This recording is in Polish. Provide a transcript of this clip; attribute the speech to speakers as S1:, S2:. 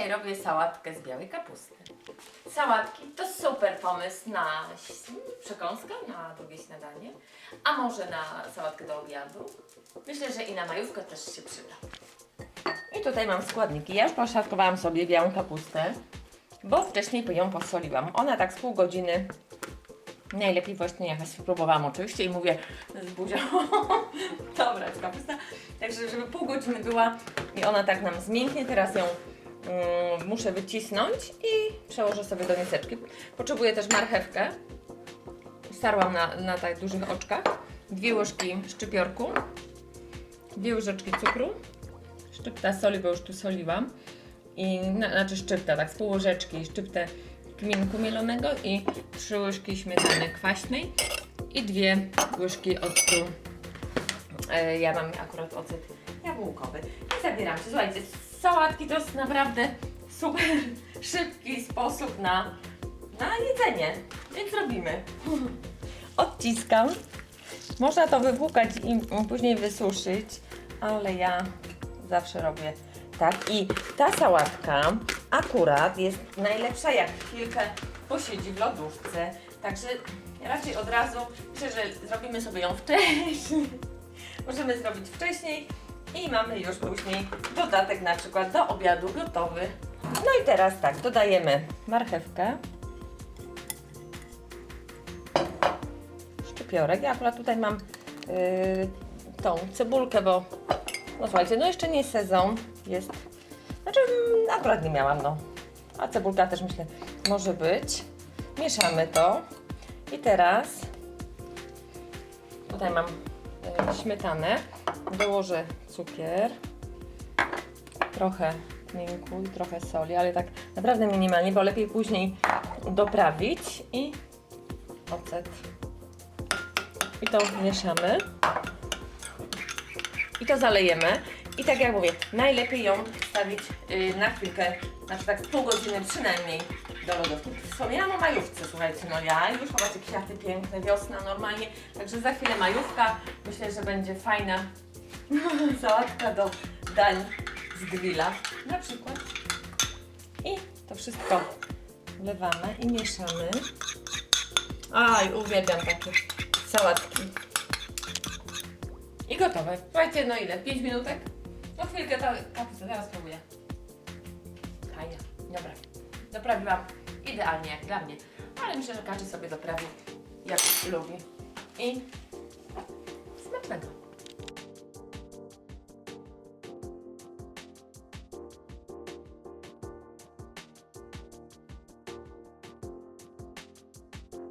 S1: Dzisiaj robię sałatkę z białej kapusty. Sałatki to super pomysł na przekąskę, na drugie śniadanie, a może na sałatkę do obiadu. Myślę, że i na majówkę też się przyda. I tutaj mam składniki. Ja już poszatkowałam sobie białą kapustę, bo wcześniej ją posoliłam. Ona tak z pół godziny Najlepiej właśnie jakaś spróbowałam oczywiście i mówię z buzią, dobra kapusta. Także żeby pół godziny była i ona tak nam zmięknie, teraz ją muszę wycisnąć i przełożę sobie do miseczki. Potrzebuję też marchewkę. Starłam na, na tak dużych oczkach. Dwie łyżki szczypiorku. Dwie łyżeczki cukru. Szczypta soli, bo już tu soliłam. I, na, znaczy szczypta, tak z pół łyżeczki szczyptę kminku mielonego i trzy łyżki śmietany kwaśnej i dwie łyżki octu. E, ja mam akurat ocet jabłkowy. I zabieram się. Słuchajcie, sałatki to jest naprawdę super szybki sposób na, na jedzenie. Więc robimy. Odciskam. Można to wypłukać i później wysuszyć, ale ja zawsze robię tak. I ta sałatka akurat jest najlepsza, jak chwilkę posiedzi w lodówce. Także raczej od razu, myślę, że zrobimy sobie ją wcześniej. Możemy zrobić wcześniej i mamy już później dodatek na przykład do obiadu gotowy. No i teraz tak, dodajemy marchewkę. szczypiorek. Ja akurat tutaj mam yy, tą cebulkę, bo no słuchajcie, no jeszcze nie sezon jest. Znaczy mm, akurat nie miałam, no. A cebulka też myślę może być. Mieszamy to. I teraz tutaj mam yy, śmietanę. Dołożę cukier. Trochę kminku i trochę soli, ale tak naprawdę minimalnie, bo lepiej później doprawić i ocet. I to mieszamy. I to zalejemy. I tak jak mówię, najlepiej ją wstawić yy, na chwilkę, znaczy tak pół godziny przynajmniej do lodówki. Wspominałam o majówce, słuchajcie, no ja już zobaczcie kwiaty piękne, wiosna normalnie, także za chwilę majówka. Myślę, że będzie fajna sałatka do dań z grilla na przykład. I to wszystko wlewamy i mieszamy. Aj, uwielbiam takie sałatki. I gotowe. Słuchajcie, no ile? 5 minutek? No chwilkę ta kapusta, zaraz spróbuję. Fajnie, dobra. Doprawiłam idealnie jak dla mnie, ale myślę, że każdy sobie doprawi jak lubi. I smacznego.